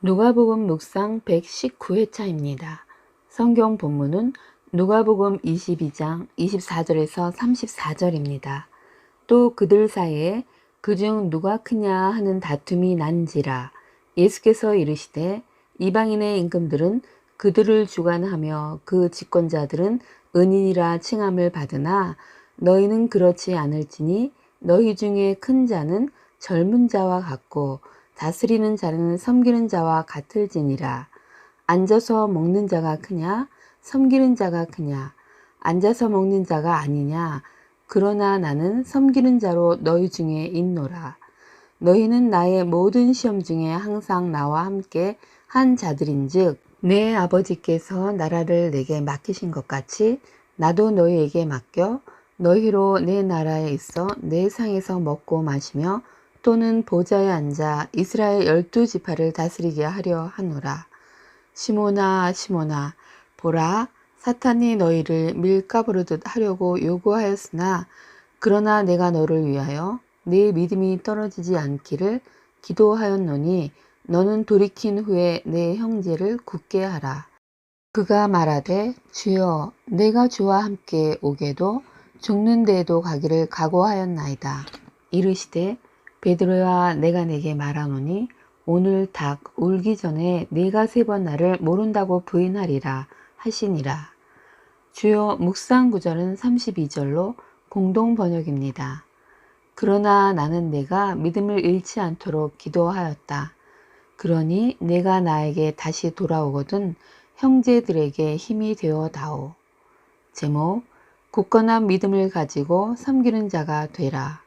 누가복음 묵상 119회차입니다. 성경 본문은 누가복음 22장 24절에서 34절입니다. 또 그들 사이에 그중 누가 크냐 하는 다툼이 난지라 예수께서 이르시되 이방인의 임금들은 그들을 주관하며 그 집권자들은 은인이라 칭함을 받으나 너희는 그렇지 않을지니 너희 중에 큰 자는 젊은 자와 같고 다스리는 자는 섬기는 자와 같을지니라. 앉아서 먹는 자가 크냐? 섬기는 자가 크냐? 앉아서 먹는 자가 아니냐? 그러나 나는 섬기는 자로 너희 중에 있노라. 너희는 나의 모든 시험 중에 항상 나와 함께 한 자들인즉 내 아버지께서 나라를 내게 맡기신 것 같이 나도 너희에게 맡겨 너희로 내 나라에 있어 내 상에서 먹고 마시며 또는 보좌에 앉아 이스라엘 열두 지파를 다스리게 하려 하노라. 시모나 시모나 보라 사탄이 너희를 밀가 부르듯 하려고 요구하였으나 그러나 내가 너를 위하여 네 믿음이 떨어지지 않기를 기도하였노니 너는 돌이킨 후에 내 형제를 굳게 하라. 그가 말하되 주여 내가 주와 함께 오게도 죽는 데에도 가기를 각오하였나이다. 이르시되 베드로야 내가 내게 말하노니 오늘 닭 울기 전에 네가 세 번 나를 모른다고 부인하리라 하시니라. 주요 묵상 구절은 32절로 공동 번역입니다. 그러나 나는 내가 믿음을 잃지 않도록 기도하였다. 그러니 내가 나에게 다시 돌아오거든 형제들에게 힘이 되어 다오. 제목 굳건한 믿음을 가지고 섬기는 자가 되라.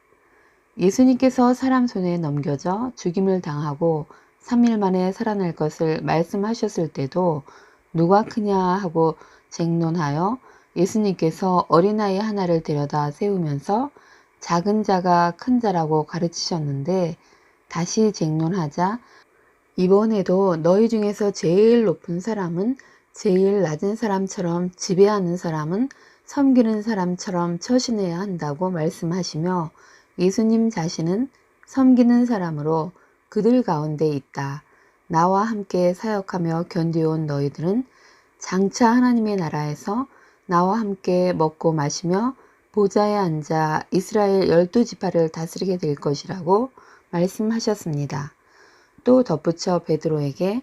예수님께서 사람 손에 넘겨져 죽임을 당하고 3일 만에 살아날 것을 말씀하셨을 때도 누가 크냐 하고 쟁론하여 예수님께서 어린아이 하나를 데려다 세우면서 작은 자가 큰 자라고 가르치셨는데 다시 쟁론하자 이번에도 너희 중에서 제일 높은 사람은 제일 낮은 사람처럼 지배하는 사람은 섬기는 사람처럼 처신해야 한다고 말씀하시며 예수님 자신은 섬기는 사람으로 그들 가운데 있다. 나와 함께 사역하며 견디온 너희들은 장차 하나님의 나라에서 나와 함께 먹고 마시며 보좌에 앉아 이스라엘 열두 지파를 다스리게 될 것이라고 말씀하셨습니다. 또 덧붙여 베드로에게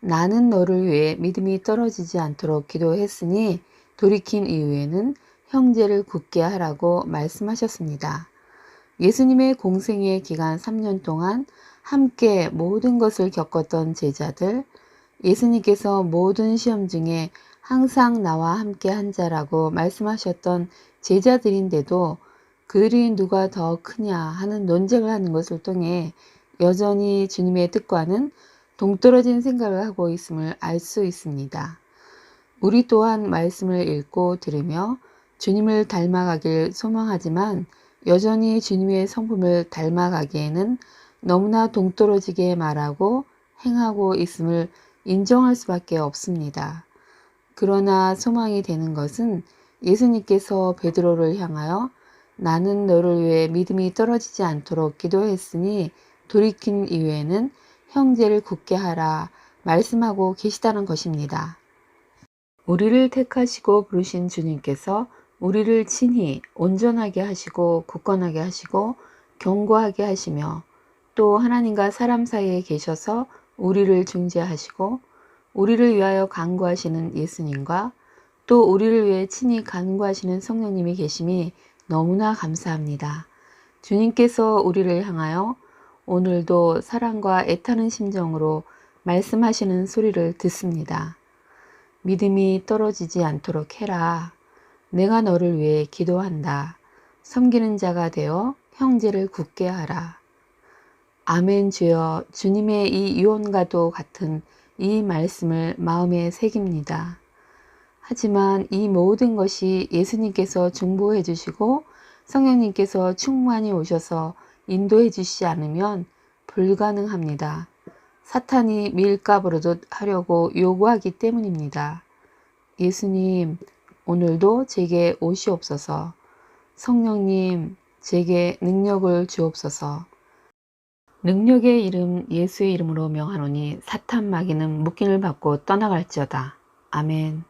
나는 너를 위해 믿음이 떨어지지 않도록 기도했으니 돌이킨 이후에는 형제를 굳게 하라고 말씀하셨습니다. 예수님의 공생의 기간 3년 동안 함께 모든 것을 겪었던 제자들, 예수님께서 모든 시험 중에 항상 나와 함께 한 자라고 말씀하셨던 제자들인데도 그들이 누가 더 크냐 하는 논쟁을 하는 것을 통해 여전히 주님의 뜻과는 동떨어진 생각을 하고 있음을 알 수 있습니다. 우리 또한 말씀을 읽고 들으며 주님을 닮아가길 소망하지만 여전히 주님의 성품을 닮아가기에는 너무나 동떨어지게 말하고 행하고 있음을 인정할 수밖에 없습니다. 그러나 소망이 되는 것은 예수님께서 베드로를 향하여 나는 너를 위해 믿음이 떨어지지 않도록 기도했으니 돌이킨 이후에는 형제를 굳게 하라 말씀하고 계시다는 것입니다. 우리를 택하시고 부르신 주님께서 우리를 친히 온전하게 하시고 굳건하게 하시고 견고하게 하시며 또 하나님과 사람 사이에 계셔서 우리를 중재하시고 우리를 위하여 간구하시는 예수님과 또 우리를 위해 친히 간구하시는 성령님이 계심이 너무나 감사합니다. 주님께서 우리를 향하여 오늘도 사랑과 애타는 심정으로 말씀하시는 소리를 듣습니다. 믿음이 떨어지지 않도록 해라. 내가 너를 위해 기도한다. 섬기는 자가 되어 형제를 굳게 하라. 아멘 주여 주님의 이 유언과도 같은 이 말씀을 마음에 새깁니다. 하지만 이 모든 것이 예수님께서 중보해 주시고 성령님께서 충만히 오셔서 인도해 주시지 않으면 불가능합니다. 사탄이 밀가부르듯 하려고 요구하기 때문입니다. 예수님, 오늘도 제게 오시옵소서. 성령님, 제게 능력을 주옵소서. 능력의 이름 예수의 이름으로 명하노니 사탄 마귀는 묶임을 받고 떠나갈지어다. 아멘.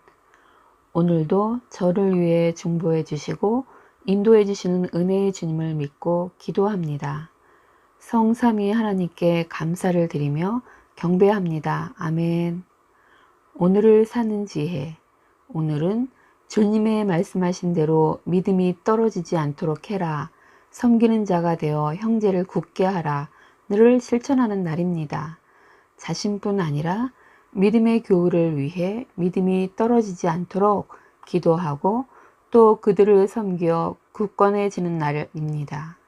오늘도 저를 위해 중보해 주시고 인도해 주시는 은혜의 주님을 믿고 기도합니다. 성삼위 하나님께 감사를 드리며 경배합니다. 아멘. 오늘을 사는 지혜. 오늘은 주님의 말씀하신 대로 믿음이 떨어지지 않도록 해라. 섬기는 자가 되어 형제를 굳게 하라. 를 실천하는 날입니다. 자신뿐 아니라 믿음의 교우를 위해 믿음이 떨어지지 않도록 기도하고 또 그들을 섬겨 굳건해지는 날입니다.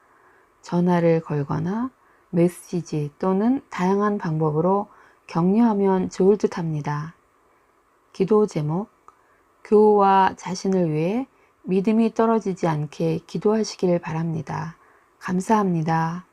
전화를 걸거나 메시지 또는 다양한 방법으로 격려하면 좋을 듯 합니다. 기도 제목 교우와 자신을 위해 믿음이 떨어지지 않게 기도하시길 바랍니다. 감사합니다.